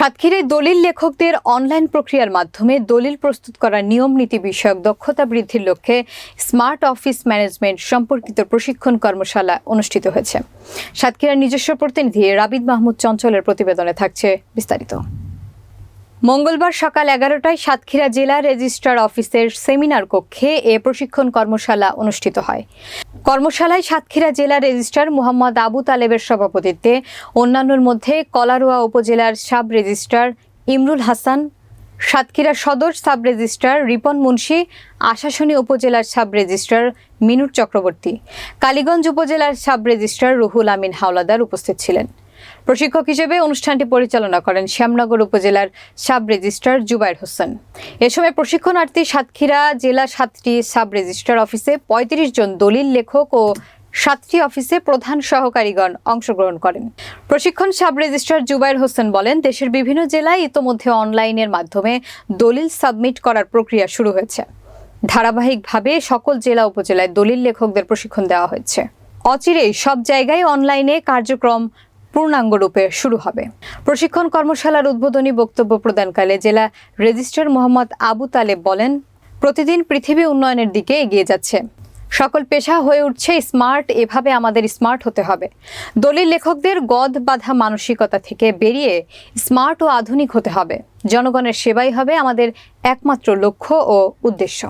সাতক্ষীরায় দলিল লেখকদের অনলাইন প্রক্রিয়ার মাধ্যমে দলিল প্রস্তুত করার নিয়ম নীতি বিষয়ক দক্ষতা বৃদ্ধির লক্ষ্যে স্মার্ট অফিস ম্যানেজমেন্ট সম্পর্কিত প্রশিক্ষণ কর্মশালা অনুষ্ঠিত হয়েছে। সাতক্ষীরার নিজস্ব প্রতিনিধি রাবিদ মাহমুদ চঞ্চলের প্রতিবেদনে থাকছে বিস্তারিত। মঙ্গলবার সকাল এগারোটায় সাতক্ষীরা জেলা রেজিস্ট্রার অফিসের সেমিনার কক্ষে এ প্রশিক্ষণ কর্মশালা অনুষ্ঠিত হয়। কর্মশালায় সাতক্ষীরা জেলা রেজিস্ট্রার মোহাম্মদ আবু তালেবের সভাপতিত্বে অন্যান্যর মধ্যে কলারোয়া উপজেলার sub registrar Imrul Hasan, Satkhira Sadar sub registrar Ripon Munshi, Assasuni উপজেলার সাব রেজিস্ট্রার মিনুর চক্রবর্তী। কালীগঞ্জ উপজেলার সাব রেজিস্ট্রার রুহুল আমিন হাওলাদার উপস্থিত ছিলেন। প্রশিক্ষক হিসেবে অনুষ্ঠানটি পরিচালনা করেন শ্যামনগর উপজেলার সাব রেজিস্ট্রার জুবাইর হোসেন। এ সময় প্রশিক্ষণার্থী সাতক্ষীরা জেলা সাতটি সাব রেজিস্ট্রার অফিসে পঁয়ত্রিশ জন দলিল লেখক ও সাতটি অফিসে প্রধান সহকারীগণ অংশগ্রহণ করেন। প্রশিক্ষণ সাব রেজিস্ট্রার জুবাইর হোসেন বলেন, দেশের বিভিন্ন জেলায় ইতোমধ্যে অনলাইনের মাধ্যমে দলিল সাবমিট করার প্রক্রিয়া শুরু হয়েছে। ধারাবাহিকভাবে সকল জেলা উপজেলায় দলিল লেখকদের প্রশিক্ষণ দেওয়া হয়েছে। অচিরেই সব জায়গায় অনলাইনে কার্যক্রম পূর্ণাঙ্গরূপে শুরু হবে। প্রশিক্ষণ কর্মশালার উদ্বোধনী বক্তব্য প্রদানকালে জেলা রেজিস্ট্রার মোহাম্মদ আবু তালেব বলেন, প্রতিদিন পৃথিবী উন্নয়নের দিকে এগিয়ে যাচ্ছে। সকল পেশা হয়ে উঠছে স্মার্ট, এভাবে আমাদের স্মার্ট হতে হবে। দলিল লেখকদের গদ বাঁধা মানসিকতা থেকে বেরিয়ে স্মার্ট ও আধুনিক হতে হবে। জনগণের সেবাই হবে আমাদের একমাত্র লক্ষ্য ও উদ্দেশ্য।